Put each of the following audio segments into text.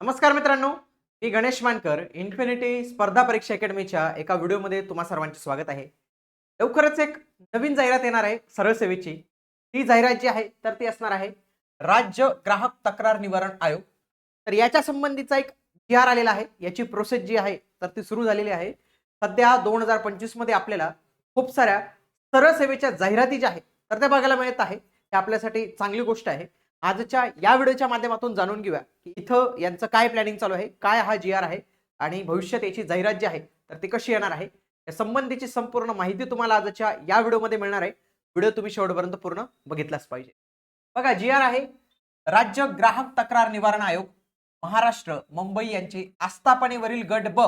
नमस्कार मित्रांनो मी गणेश मानकर इन्फिनिटी स्पर्धा परीक्षा अकॅडमीच्या एका व्हिडिओमध्ये तुम्हा सर्वांचे स्वागत आहे. लवकरच एक नवीन जाहिरात येणार आहे सरळ सेवेची. ती जाहिरात जी आहे तर ती असणार आहे राज्य ग्राहक तक्रार निवारण आयोग. तर याच्या संबंधीचा एक जी आर आलेला आहे याची प्रोसेस जी आहे तर ती सुरू झालेली आहे. सध्या दोन हजार पंचवीसमध्ये आपल्याला खूप साऱ्या सरळ सेवेच्या जाहिराती ज्या आहेत तर त्या बघायला मिळत आहे हे आपल्यासाठी चांगली गोष्ट आहे. आजच्या या व्हिडिओच्या माध्यमातून जाणून घेऊया की इथं यांचं काय प्लॅनिंग चालू आहे काय हा जी आर आहे आणि भविष्यात याची जाहिरात जी आहे तर ती कशी येणार आहे या संबंधीची संपूर्ण माहिती तुम्हाला आजच्या या व्हिडिओमध्ये मिळणार आहे. व्हिडिओ तुम्ही शेवटपर्यंत पूर्ण बघितलाच पाहिजे. बघा जी आर आहे राज्य ग्राहक तक्रार निवारण आयोग महाराष्ट्र मुंबई यांची आस्थापनेवरील गट ब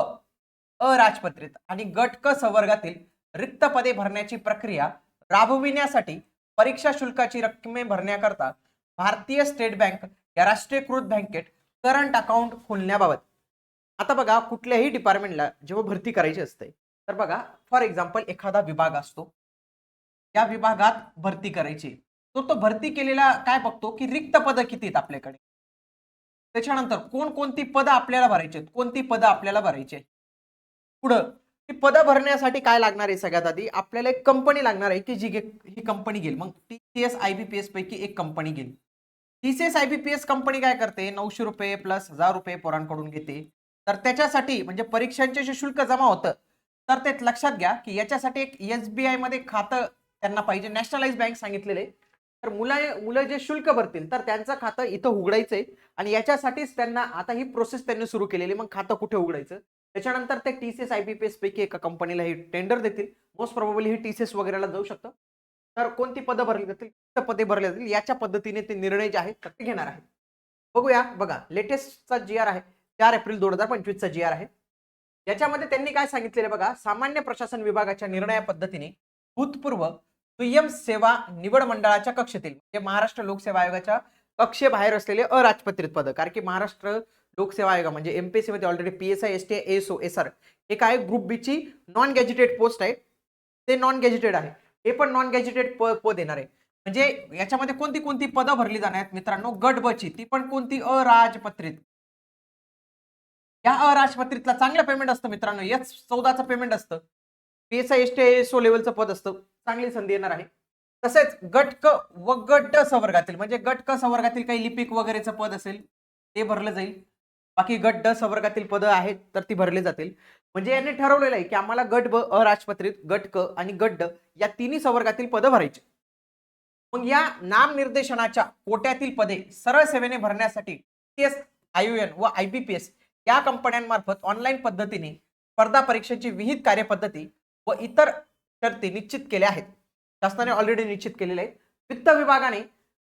अराजपत्रित आणि गट क संवर्गातील रिक्त पदे भरण्याची प्रक्रिया राबविण्यासाठी परीक्षा शुल्काची रक्कमे भरण्याकरता भारतीय स्टेट बँक या राष्ट्रीयकृत बँकेत करंट अकाउंट खोलण्याबाबत. आता बघा कुठल्याही डिपार्टमेंटला जेव्हा भरती करायची असते तर बघा फॉर एक्झाम्पल एखादा विभाग असतो. या विभागात भरती करायची. तो तो भरती केलेला काय बघतो की रिक्त पदं किती आहेत आपल्याकडे? त्याच्यानंतर कोणकोणती पदं आपल्याला भरायची आहेत? कोणती पदं आपल्याला भरायची आहेत? पुढं ही पदं भरण्यासाठी काय लागणार आहे सगळ्यात आधी? आपल्याला एक कंपनी लागणार आहे की जी ही कंपनी घेईल. मग T C S I B P S पैकी एक कंपनी घेईल. T C S I B P S company काय करते? नऊशे रुपये प्लस हजार रुपये पोरांकडून घेते. तर त्याच्यासाठी म्हणजे परीक्षांचे जे शुल्क जमा होतं तर ते लक्षात घ्या की याच्यासाठी एक एस बी आयमध्ये खातं त्यांना पाहिजे. नॅशनलाइज बँक सांगितलेले. तर मुलं मुलं जे शुल्क भरतील तर त्यांचं खातं इथं उघडायचंय आणि याच्यासाठीच त्यांना आता ही प्रोसेस त्यांनी सुरू केलेली. मग खातं कुठे उघडायचं? त्याच्यानंतर ते T C S I B P S पैकी एका कंपनीला ही टेंडर देतील. मोस्ट प्रोबेबली ही टी सी एस वगैरेला जाऊ शकतं. तर कोणती पदं भरली जातील? पदे भरली जातील? याच्या पद्धतीने ते निर्णय जे आहेत ते घेणार आहेत. बघूया बघा लेटेस्टचा जी आर आहे. चार एप्रिल दोन हजार पंचवीसचा जी आर आहे. याच्यामध्ये त्यांनी काय सांगितलेलं बघा सामान्य प्रशासन विभागाच्या निर्णया पद्धतीने भूतपूर्व दुय्यम सेवा निवड मंडळाच्या कक्षेतील म्हणजे महाराष्ट्र लोकसेवा आयोगाच्या कक्षेबाहेर असलेले अराजपत्रित पदं कारण की महाराष्ट्र लोकसेवा आयोग म्हणजे एमपीएससी मध्ये already P S I S T S O S R हे काय? ग्रुप बी ची नॉन गॅजिटेड पोस्ट आहे. ते नॉन गॅजिटेड आहे. हे पण नॉन गॅजिटेड पद येणार आहे. म्हणजे याच्यामध्ये कोणती कोणती पदं भरली जाणार आहेत मित्रांनो? गटबची ती पण कोणती? अराजपत्रित. या अराजपत्रितला चांगलं पेमेंट असतं मित्रांनो. याच चौदाचं पेमेंट असतं. P S I S T S O लेवलचं पद असतं. चांगली संधी येणार आहे. तसेच गट क व गट संवर्गातील म्हणजे गट क संवर्गातील काही लिपिक वगैरेचं पद असेल ते भरलं जाईल. बाकी गट ड संवर्गातील पदं आहेत तर ती भरली जातील. म्हणजे यांनी ठरवलेलं आहे की आम्हाला गट ब अराजपत्रित गट क आणि गट ड या तिन्ही संवर्गातील पदं भरायची. मग या नामनिर्देशनाच्या कोट्यातील पदे सरळ सेवेने भरण्यासाठी टी एस आययुएन व आयबीपीएस या कंपन्यांमार्फत ऑनलाईन पद्धतीने स्पर्धा परीक्षेची विहित कार्यपद्धती व इतर शर्ती निश्चित केल्या आहेत. शासनाने ऑलरेडी निश्चित केलेले आहेत. वित्त विभागाने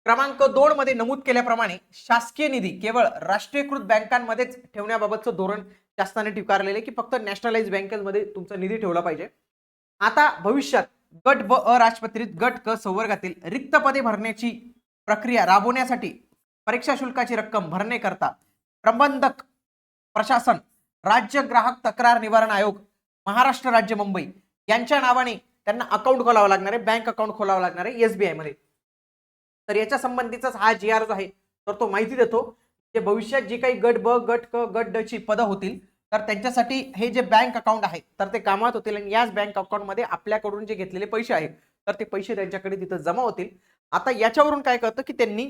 क्रमांक दोन मध्ये नमूद केल्याप्रमाणे शासकीय निधी केवळ राष्ट्रीयकृत बँकांमध्येच ठेवण्याबाबतचं धोरण शासनाने टिकारलेलं की फक्त नॅशनलाइज बँकेमध्ये तुमचा निधी ठेवला पाहिजे. आता भविष्यात गट ब अराजपत्रित गट क संवर्गातील रिक्त पदे भरण्याची प्रक्रिया राबवण्यासाठी परीक्षा शुल्काची रक्कम भरण्याकरता प्रबंधक प्रशासन राज्य ग्राहक तक्रार निवारण आयोग महाराष्ट्र राज्य मुंबई यांच्या नावाने त्यांना अकाउंट खोलावं लागणार आहे बँक अकाउंट खोलावं लागणार आहे एसबीआयमध्ये. तर याच्या संबंधीचाच हा जी आर जो आहे. तर तो माहिती देतो. जे भविष्यात जी काही गट ब गट क गट ड ची पदं होतील तर त्यांच्यासाठी हे जे बँक अकाउंट आहे तर ते कामात होतील आणि याच बँक अकाउंटमध्ये आपल्याकडून जे घेतलेले पैसे आहेत तर ते पैसे त्यांच्याकडे तिथं जमा होतील. आता याच्यावरून काय कळतं की त्यांनी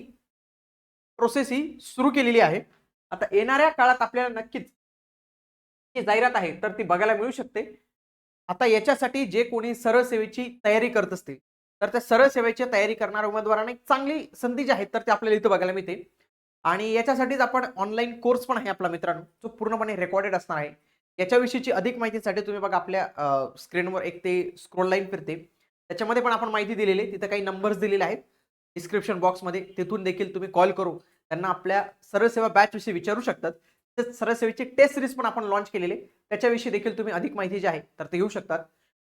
प्रोसेस ही सुरू केलेली आहे. आता येणाऱ्या काळात आपल्याला नक्कीच जी जाहिरात आहे तर ती बघायला मिळू शकते. आता याच्यासाठी जे कोणी सरळ सेवेची तयारी करत असतील तर त्या सरळ सेवेची तयारी करणाऱ्या उमेदवारांना एक चांगली संधी जी आहे तर ते आपल्याला इथं बघायला मिळते. आणि याच्यासाठीच आपण ऑनलाईन कोर्स पण आहे आपला मित्रांनो जो पूर्णपणे रेकॉर्डेड असणार आहे. याच्याविषयीची अधिक माहितीसाठी तुम्ही बघा आपल्या स्क्रीनवर एक ते स्क्रोल लाईन फिरते. त्याच्यामध्ये पण आपण माहिती दिलेली आहे. तिथं काही नंबर्स दिलेले आहेत. डिस्क्रिप्शन बॉक्समध्ये तिथून देखील तुम्ही कॉल करू. त्यांना आपल्या सरळ सेवा विचारू शकतात. तसेच सरळसेवेची टेस्ट सिरीज पण आपण लॉन्च केलेली. त्याच्याविषयी देखील तुम्ही अधिक माहिती जी आहे तर ते घेऊ शकतात.